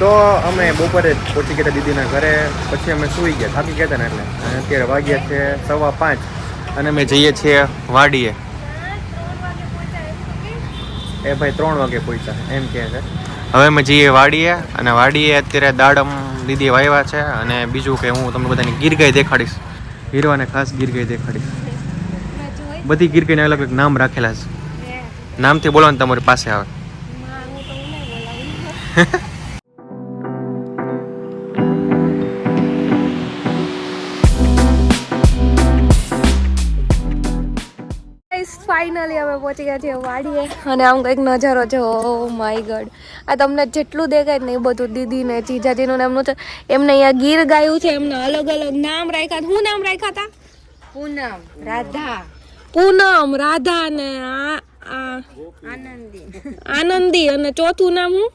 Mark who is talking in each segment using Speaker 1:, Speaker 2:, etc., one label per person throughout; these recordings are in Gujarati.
Speaker 1: તો અમે બપોરે જ પહોંચી ગયા દીદીના ઘરે પછી અમે સૂઈ ગયા થાકી ગયા ને એટલે. અને અત્યારે વાગ્યા છે સવા પાંચ અને અમે જઈએ છીએ વાડીએ. એ ભાઈ ત્રણ વાગે પહોંચ્યા એમ કહે છે. હવે અમે જઈએ વાડીએ અને વાડીએ અત્યારે દાડમ દીદી વાવ્યા છે અને બીજું કે હું તમને બધાની ગીરગાય દેખાડીશ. હીરવાને ખાસ ગીરગાય દેખાડીશ. બધી ગીરગાયને અલગ અલગ નામ રાખેલા છે. નામથી બોલો ને તમારી પાસે આવે.
Speaker 2: અમે પહોંચી ગયા છીએ વાડીએ. અને આમ કંઈક નજારો છે ઓ માય ગડ આ તમને જેટલું દેખાય ને એ બધું દીદી ને જીજાજીનું ને એમનું છે. એમને અહીંયા ગીર ગાયું છે એમના અલગ અલગ નામ રાખ્યા શું નામ રાખ્યા હતા?
Speaker 3: પૂનમ. રાધા.
Speaker 2: પૂનમ રાધા ને આ
Speaker 3: આનંદી.
Speaker 2: આનંદી અને ચોથું નામ હું?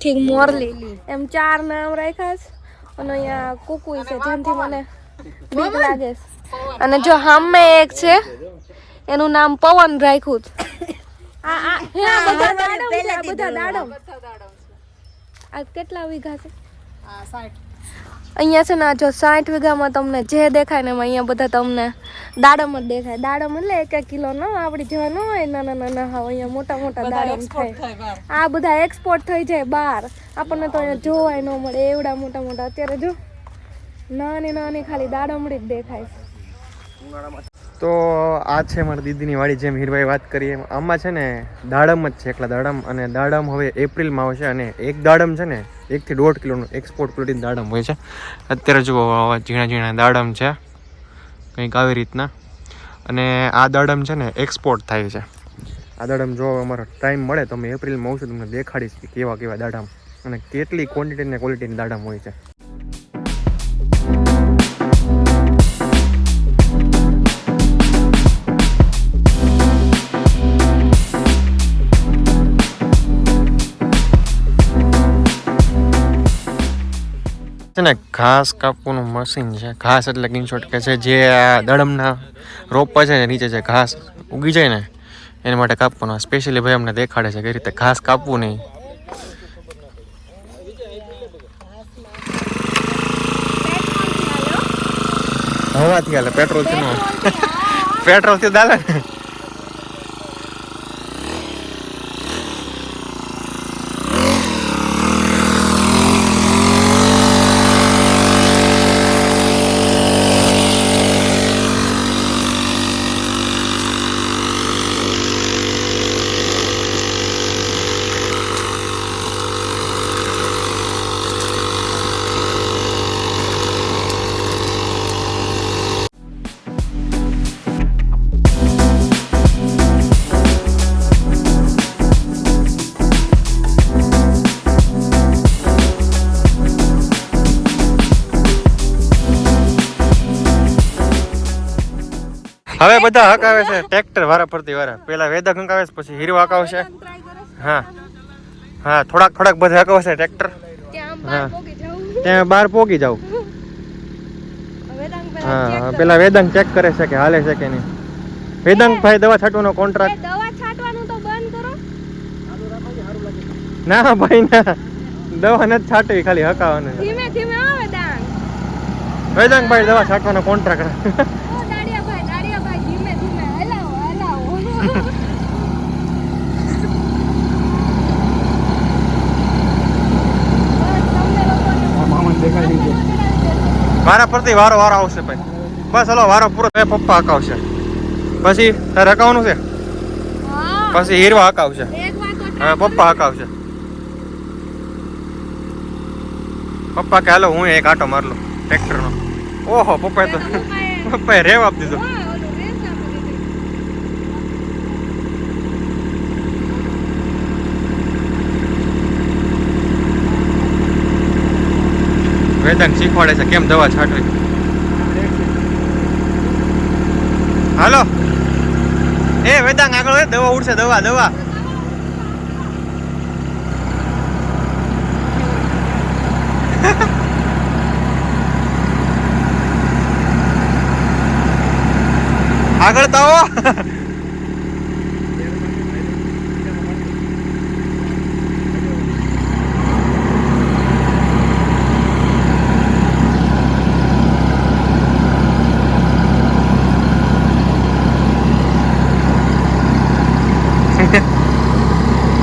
Speaker 2: ઠીક મોરલી. એમ ચાર નામ રાખ્યા છે. અને અહીંયા કુકુઈ છે જેમથી મને બીક લાગે. અને જો હામે એક છે એનું નામ પવન રાખ્યું આ આ હે, આ બધા દાડમ આ બધા દાડમ. આ કેટલા વીઘા છે? અહીંયા છે ને આ જો સાઠ વીઘામાં તમને જે દેખાય ને એમાં અહીંયા બધા તમને દાડમ જ દેખાય. દાડમ એટલે એક એક કિલો નો આપણી જેવા ન હોય નાના નાના હાવ અહીંયા મોટા મોટા દાડમ થાય. આ બધા એક્સપોર્ટ થઈ જાય બહાર. આપણને તો અહીંયા જોવાય ન મળે એવડા મોટા મોટા. અત્યારે જો નાની નાની ખાલી દાડમડી જ દેખાય છે.
Speaker 1: તો આ છે મારી દીદીની વાડી જેમ હીરભાઈ વાત કરી એમ. આમાં છે ને દાડમ જ છે એકલા દાડમ અને દાડમ હવે એપ્રિલમાં આવશે અને એક દાડમ છે ને એકથી દોઢ કિલોનું એક્સપોર્ટ ક્વોલિટી દાડમ હોય છે. અત્યારે જુઓ ઝીણા ઝીણા દાડમ છે. કંઈક આવી રીતના. અને આ દાડમ છે ને એક્સપોર્ટ થાય છે. આ દાડમ જો અમારો ટાઈમ મળે તો અમે એપ્રિલમાં આવશું તમને દેખાડીશ કે કેવા કેવા દાડમ અને કેટલી ક્વોન્ટિટી અને ક્વોલિટીની દાડમ હોય છે. છે ને ઘાસ કાપવાનું મશીન છે. ઘાસ એટલે શોર્ટ કે છે જે આ દડમના રોપા છે ને નીચે જે ઘાસ ઉગી જાય ને એના માટે કાપવાનું. સ્પેશિયલી ભાઈ અમને દેખાડે છે કઈ રીતે ઘાસ કાપવું નહીં. હવાથી હાલે પેટ્રોલથી પેટ્રોલથી ચાલે ને. હવે બધા હકાવે છે. ટ્રેક્ટર વારા ફરતી વારા. પેલા વેદક હકાવે છે પછી હીરો હકાવશે હા. હા થોડાક થોડાક બધા હકાવશે ટ્રેક્ટર. હા. ત્યાં બહાર પોગી જાવ હા પેલા વેદાંગ ચેક કરે છે કે હાલે છે કે નહીં. વેદાંગ ભાઈ દવા છાંટવાનો કોન્ટ્રાક્ટ
Speaker 2: દવા છાંટવાનું તો બંધ કરો.
Speaker 1: ના ભાઈ ના. દવા નથી છાંટવી ખાલી હકાવાનું.
Speaker 2: ધીમે ધીમે આવે દાંગ
Speaker 1: વેદાંગ ભાઈ દવા છાંટવાનો કોન્ટ્રાક્ટ
Speaker 2: ઓ દાડિયાભાઈ દાડિયાભાઈ ધીમે ધીમે હલાવો હલાવો
Speaker 1: મારા પરથી વારો વારો આવશે ભાઈ. બસ હલો વારો પૂરો એ પપ્પા હકાવશે. પછી તારે હકાવવાનું છે?
Speaker 2: હા.
Speaker 1: પછી હીરવા હકાવશે.
Speaker 2: એક વાત તો
Speaker 1: હવે પપ્પા હકાવશે. પપ્પા કે હાલો હું એક આટો મારલો ટ્રેક્ટરનો. ઓહો પપ્પાએ તો પપ્પાએ રેવ આપી દીધો
Speaker 2: હા, ઓલું રેસ આપી દીધી.
Speaker 1: વેદાંત શીખવાડે છે, કેમ દવા છાંટવી? હાલો. એ વેદાંગ આગળ હોય, દવા ઉડશે, દવા દવા. આગળ તો આવો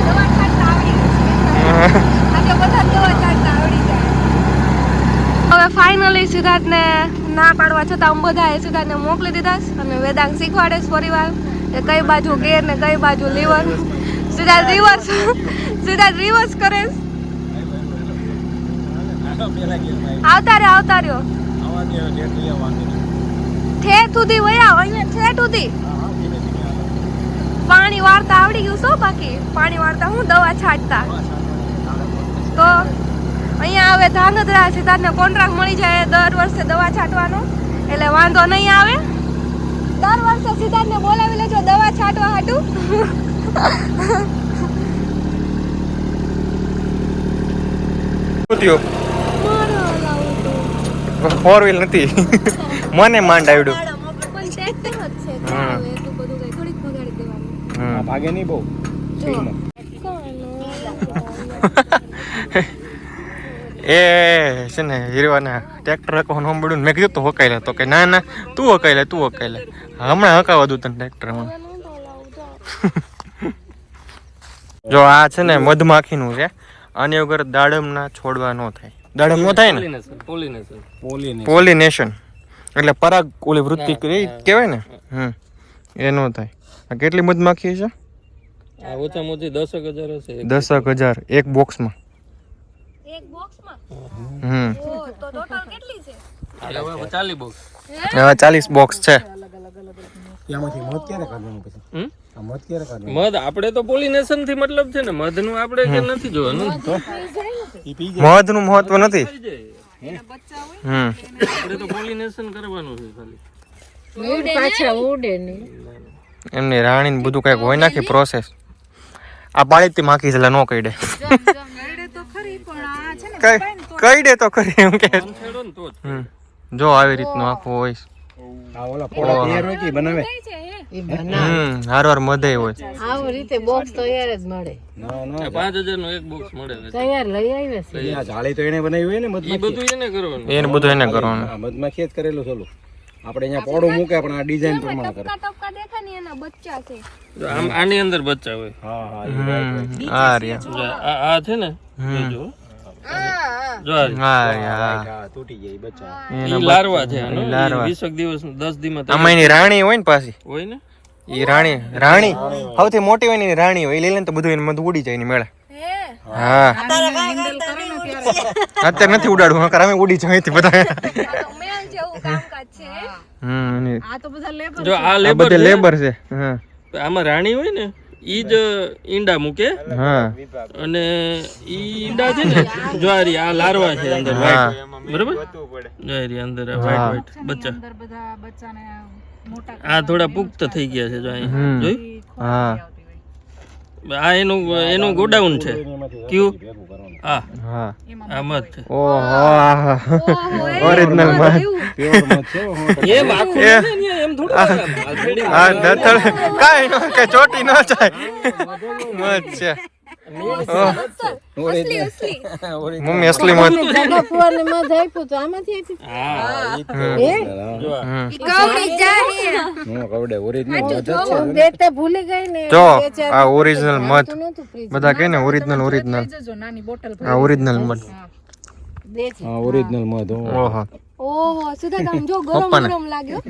Speaker 2: દવા છાંટતા આવડી ગયું છે. આજે બધા દવા છાંટતા આવડી જાય હવે ફાઇનલી સિદ્ધાર્થને ના પાડવા છતાં અમે બધાએ સિદ્ધાર્થને મોકલી દીધા અને વેદાંત શીખવાડે પરિવાર કે કઈ બાજુ ગેર ને કઈ બાજુ lever. Siddharth reverse Siddharth reverse કરે. આવતા રહ્યો આવતા રહ્યો ઠેઠ સુધી વયા, અહીંયા ઠેઠ સુધી. પાણી વાર્તા આવડી ગયું શું બાકી. પાણી વાર્તા હું દવા છાંટતા. તો અહીંયા હવે ધાંગધ્રા સિદ્ધાર્થને કોન્ટ્રાક્ટ મળી જાય દર વર્ષે દવા છાંટવાનો. એટલે વાંધો નહીં આવે. દર વર્ષે સિદ્ધાર્થને બોલાવી લેજો દવા છાંટવા હાટું.
Speaker 1: ફોર વ્હીલ નથી. મને માંડ આવડ્યું.
Speaker 2: પણ ટ્રેક્ટર જ છે
Speaker 1: હમ.
Speaker 2: ચાલે એટલું બધું કઈ થોડીક બગાડી દેવાનું
Speaker 1: હમ.
Speaker 4: ભાગે નહીં બહુ
Speaker 1: એ છે ને હીરવાના ટ્રેક્ટર હકવાનું સાંભળ્યું ને મેં કીધું તો હકાઈ લે તો કે ના ના તું હકાઈ લે તું હકાઈ લે. હમણાં હકાવા દઉં તને ટ્રેક્ટરમાં જો આ છે ને મધમાખીનું છે. આની વગર દાડમના છોડવા ન થાય. દાડમ નો થાય ને? પોલિનેશન એટલે પરાગ ઓલી વૃત્તિ કરી કહેવાય ને? હમ. એ નો થાય. આ કેટલી મધમાખી છે?
Speaker 5: આ ઓછામાં ઓછી દસક હજાર હશે
Speaker 1: દસક હજાર એક બોક્સમાં
Speaker 2: એક બોક્સમાં
Speaker 1: હમ.
Speaker 2: ઓ તો ટોટલ
Speaker 5: હવે
Speaker 1: ચાલીસ બોક્સ છે.
Speaker 4: મધ મધ
Speaker 5: મધ આપણે તો પોલિનેશનથી મતલબ છે ને મધનું આપણે કે નથી જોવાનું?
Speaker 1: મધનું મહત્વ નથી. હમ.
Speaker 5: આપણે તો પોલિનેશન કરવાનું છે ખાલી.
Speaker 1: એમની રાણી બધું કંઈક હોય નાખી પ્રોસેસ આ પાળી માખી છે એટલે નો કહી દે કઈ દે તો કરી એમ કે.
Speaker 5: છેડો ને તો જ
Speaker 1: આવી રીતનું આખું હોય. હાર વાર મધે હોય.
Speaker 3: આવી રીતે બોક્સ તૈયાર જ મળે.
Speaker 4: ના ના
Speaker 5: આ પાંચ હજાર નો એક બોક્સ મળે
Speaker 3: તૈયાર લઈ આવ્યા છે.
Speaker 4: જાળી તો એને બનાવી હોય ને મધમાખી.
Speaker 5: બધું એને કરવાનું.
Speaker 1: એને બધું એને કરવાનું.
Speaker 4: મધમાખી જ કરેલું ચાલુ આપણે અહીંયા પોડું મૂકે પણ આ ડિઝાઇન પ્રમાણે કરે.
Speaker 2: ટપકા ટપકા ને એના બચ્ચા છે.
Speaker 5: આમ આની અંદર બચ્ચા હોય.
Speaker 4: હા હા
Speaker 1: હમ આ રહ્યા.
Speaker 5: આ આ છે ને જો.
Speaker 1: રાણી હોય ને પાછી.
Speaker 5: હોય ને?
Speaker 1: એ રાણી રાણી. સૌથી મોટી હોય ને રાણી હોય. એ લઈ લે ને તો બધું એને મધ ઉડી જાય ને મેળા.
Speaker 2: હે?
Speaker 1: હા. અત્યારે નથી ઉડાડવું નકર અમે ઉડી જાય બધા.
Speaker 2: આ તો
Speaker 1: હમ
Speaker 5: જો આ
Speaker 1: આ
Speaker 5: લેબર
Speaker 1: લેબર છે. હા.
Speaker 5: આમાં રાણી હોય ને ઈ જ ઈંડા મૂકે.
Speaker 1: હા.
Speaker 5: અને ઈ ઈંડા છે ને જ્વારી આ લારવા છે અંદર white. બરાબર? જ્વારી અંદર વ્હાઈટ વ્હાઈટ બચ્ચા. આ થોડા પુખ્ત થઈ ગયા છે જો અહીં જોયું?
Speaker 1: હા.
Speaker 5: આ એનું એનું ગોડાઉન છે. ક્યુ? હા.
Speaker 1: હા.
Speaker 5: આ મત છે.
Speaker 1: ઓહો ઓરિજિનલ
Speaker 4: હો.
Speaker 5: એમ આખું એમ થોડું આ થોડી
Speaker 1: કાઈ કે ચોટી ન જાય. મત છે. મમ્મી અસલી
Speaker 3: તો આમાંથી
Speaker 5: હા
Speaker 4: ઈ.
Speaker 2: કવડી
Speaker 4: ઓરિજિનલ મધ
Speaker 3: દેતે ભૂલી ગઈ ને.
Speaker 1: જો આ ઓરિજિનલ મધ. બધા કહે ને ઓરિજિનલ ઓરિજિનલ. આ ઓરિજિનલ
Speaker 3: મત
Speaker 4: હા ઓરિજિનલ મત હો.
Speaker 1: ઓહો.
Speaker 2: ઓહો સુધા જો ગરમ ગરમ લાગ્યો.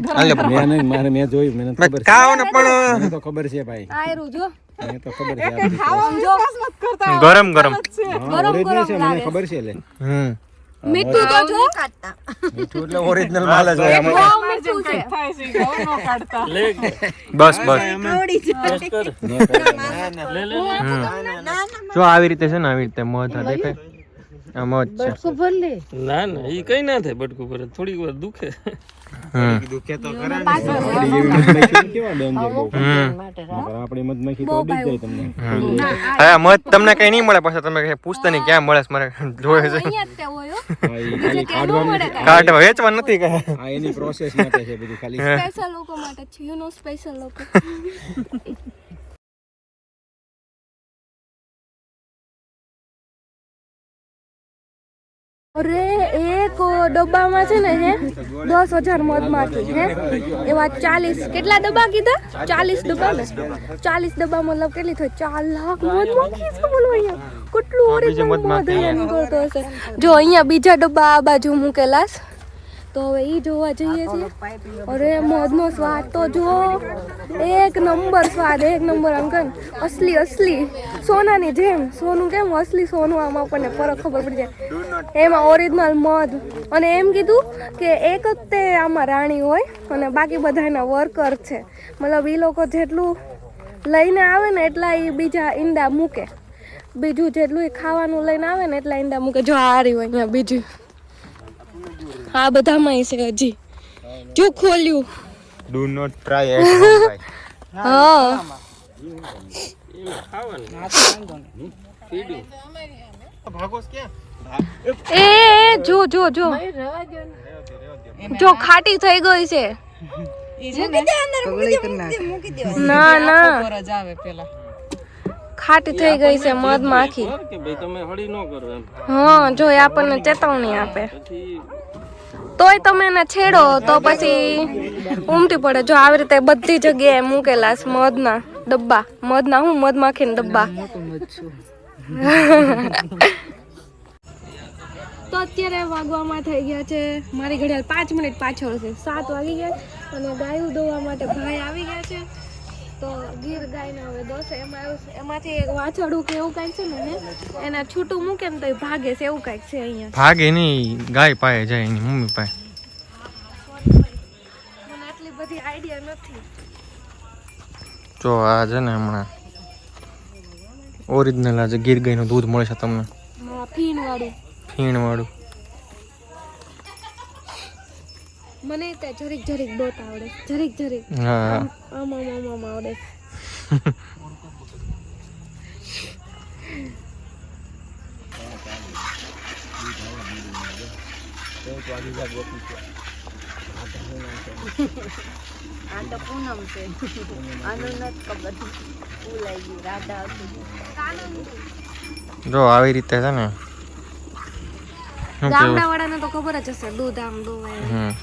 Speaker 4: મેં નહીં મારે મેં જોયું મને ખબર છે.
Speaker 1: પણ
Speaker 4: તો ખબર છે ભાઈ.
Speaker 2: આયરું જો
Speaker 4: મને તો ખબર છે
Speaker 1: ગરમ ગરમ.
Speaker 4: હા છે મને ખબર છે એટલે
Speaker 1: હમ.
Speaker 2: મીઠું તો જો.
Speaker 1: મીઠું એટલે ઓરિજિનલ માલ જ હોય. આમાં
Speaker 2: મીઠું છે.
Speaker 5: લે.
Speaker 1: બસ બસ.
Speaker 5: લે લે.
Speaker 1: હમ. જો આવી રીતે છે ને આવી રીતે મધ આ દેખાય. આ મધ છે.
Speaker 3: શું ભરલે
Speaker 5: ના ના ઈ કઈ ના થાય બટકું પર થોડીક વાર દુખે.
Speaker 4: તો જાય તમને.
Speaker 1: હા મત તમને કઈ નહીં મળે પાછા. તમે પૂછતા નહીં ક્યાં મળે મારે જોયે છે.
Speaker 2: અહીંયા જ તે હોય હો.
Speaker 4: હા, ઈ ખાલી કાઢવાનું છે.
Speaker 1: કાઢવા વેચવા નથી કહે
Speaker 4: આ એની પ્રોસેસ માટે છે બધું ખાલી.
Speaker 2: સ્પેશિયલ લોકો માટે છે યુ નો સ્પેશિયલ લોકો. અરે એક ડબ્બામાં છે ને હે દસ હજાર મધમાખી હે? એવા ચાલીસ કેટલા ડબ્બા કીધા? ચાલીસ ડબ્બા ને? ચાલીસ ડબ્બા મતલબ કેટલી થઈ? ચાર લાખ મધમાખી છે બોલો અહીંયા? કેટલું ઓરિજિનલ મધ અહીંયા નીકળતો હશે? જો અહીંયા બીજા ડબ્બા આ બાજુ મૂકેલા છે તો હવે એ જોવા જઈએ છીએ. અરે મધનો સ્વાદ તો જો એક નંબર સ્વાદ એક નંબર અંકન. અસલી અસલી. સોનાની જેમ. સોનું કેમ અસલી સોનું? આમ આપણને ફરક ખબર પડી જાય. એમાં ઓરિજિનલ મધ. અને એમ કીધું કે એક જ તે આમાં રાણી હોય અને બાકી બધા એના વર્કર છે. મતલબ એ લોકો જેટલું લઈને આવે ને એટલા એ બીજા ઈંડા મૂકે. બીજું જેટલું એ ખાવાનું લઈને આવે ને એટલા ઈંડા મૂકે. જો આ હોય અહીંયા બીજું. આ બધામાં છે હજી. જો ખોલ્યું.
Speaker 1: Do not try at home ભાઈ
Speaker 2: હા. એ જો જો જો. જો ખાટી થઈ ગઈ છે. ના ના. ખાટી થઈ ગઈ છે મધ માખી.
Speaker 5: કે ભાઈ તમે હળી ન કરો એમ.
Speaker 2: હા જો એ આપણને ચેતવણી આપે. તોય તમે એને છેડો, તો પછી ઉમટી પડે. જો આવી રીતે બધી જગ્યાએ મૂકેલા છે મધના ડબ્બા. મધના હું, મધ માખીને ડબ્બા. તો અત્યારે વાગવામાં થઈ ગયા છે. મારી ઘડિયાળ પાંચ મિનિટ પાછળ છે. સાત વાગી ગયા અને ગાયું દોવા માટે ભાઈ આવી ગયા છે. તો ગીર ગાયના હવે દોશે એમાં એવું એમાંથી એક વાછડું કે એવું કાંઈક છે ને એના છૂટું મૂકે ને તો એ ભાગે છે એવું કાંઈક છે અહીંયા.
Speaker 1: ભાગે નહીં ગાય પાએ જાય એની મમ્મી પાસે
Speaker 2: મને આટલી બધી આઈડિયા નથી.
Speaker 1: જો આ છે ને હમણાં ઓરિજિનલ આજે ગીર ગાયનું દૂધ મળે છે તમને.
Speaker 2: ફીણ વાળું
Speaker 1: ફીણ વાળું
Speaker 2: મને તે જરીક જરીક દોત આવડે. જરીક જરીક.
Speaker 1: હા.
Speaker 2: આમ આમ આમ આમ આવડે.
Speaker 3: આ તો પૂનમ છે. આનું નથી ખબર. ભૂલાઈ ગયું. રાધા
Speaker 1: જો આવી રીતે છે ને
Speaker 2: ગામડા વાળાને તો ખબર જ હશે દૂધ આમ દોવાય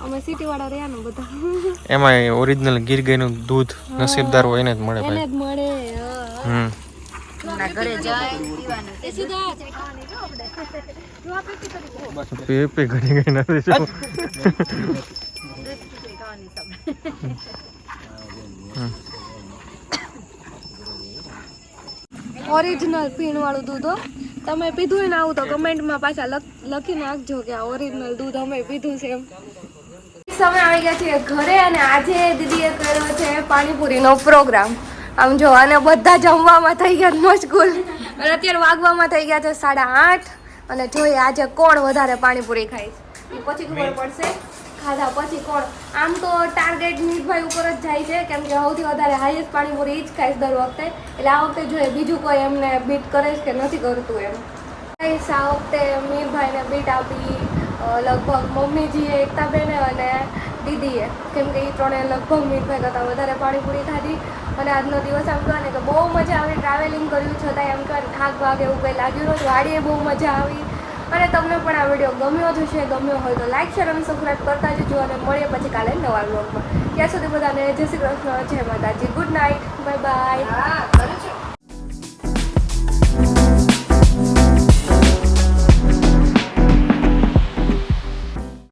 Speaker 2: અમે સિટી વાળા રહ્યા ને બધા.
Speaker 1: એમાં ઓરિજિનલ ગીર ગાયનું દૂધ નસીબદાર હોય એને જ મળે
Speaker 2: એને જ મળે
Speaker 1: હમ. ઘણી ગઈ નથી શું
Speaker 2: ઓરિજિનલ પીણ વાળું દૂધ હો. તમે પીધું ને આવું તો કમેન્ટમાં પાછા લખ- લખી નાખજો કે આ ઓરિજિનલ દૂધ અમે પીધું છે એમ. સમય આવી ગયા છે ઘરે અને આજે દીદીએ કર્યો છે પાણીપુરીનો પ્રોગ્રામ આમ જો અને બધા જમવામાં થઈ ગયા મશગુલ અને અત્યારે વાગવામાં થઈ ગયા છે સાડા આઠ. અને જોઈએ આજે કોણ વધારે પાણીપુરી ખાય એ પછી ખબર પડશે. ખાધા. પછી કોણ? આમ તો ટાર્ગેટ મીઠભાઈ ઉપર જ જાય છે, કેમ કે સૌથી વધારે હાઈએસ્ટ પાણીપુરી એ જ ખાઈશ દર વખતે. એટલે આ વખતે જોઈએ બીજું કોઈ એમને બીટ કરે છે કે નથી કરતું એમ. આ વખતે મીરભાઈને બીટ આપી લગભગ મમ્મીજીએ, એકતાબેને અને દીદીએ. કેમ કે એ ત્રણે લગભગ મીરભાઈ કરતાં વધારે પાણીપુરી ખાધી. અને આજનો દિવસ આમ કહેવાય ને કે બહુ મજા આવી. ટ્રાવેલિંગ કર્યું છતાં એમ કહેવાય થાક ભાગ એવું કંઈ લાગ્યું નહોતું. વાડીએ બહુ મજા આવી. અને તમને પણ આ વીડિયો ગમ્યો જ હશે, ગમ્યો હોય તો લાઈક શેર અને સબસ્ક્રાઈબ કરતા જજો અને મળીએ પછી કાલે નવા બ્લોગમાં ત્યાં સુધી બધાને જય શ્રી કૃષ્ણ, જય માતાજી. Good night bye bye